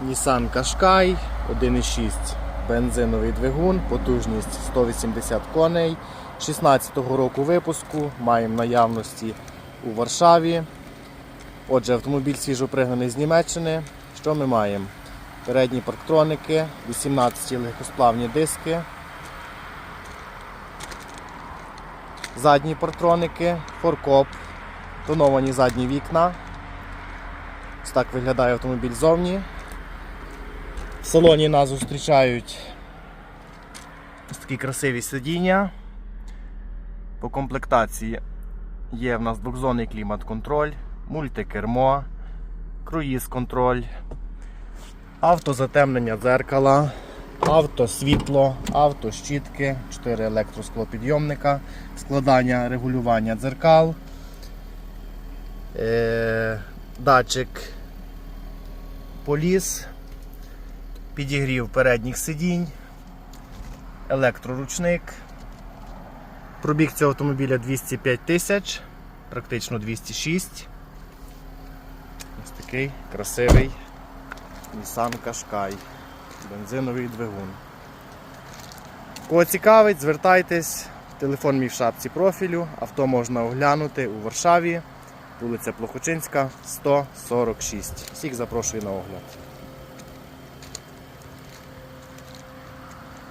Nissan Qashqai 1.6 бензиновий двигун, потужність 180 коней. 16-го року випуску маємо наявності у Варшаві. Отже, автомобіль свіжопригнаний з Німеччини. Що ми маємо? Передні парктроники, 18 легкосплавні диски. Задні парктроники, форкоп, тоновані задні вікна. Ось так виглядає автомобіль ззовні. В салоні нас зустрічають такі красиві сидіння. По комплектації є в нас двохзонний клімат-контроль, мультикермо, круїз-контроль, автозатемнення дзеркала, автосвітло, автощітки, 4 електросклопідйомника, складання регулювання дзеркал, е, датчик поліс, підігрів передніх сидінь, електроручник. Пробіг цього автомобіля 205 тисяч, практично 206. Ось такий красивий Nissan Qashqai. Бензиновий двигун. Кого цікавить, звертайтесь. Телефон мій в шапці профілю. Авто можна оглянути у Варшаві, вулиця Плохочинська, 146. Всіх запрошую на огляд.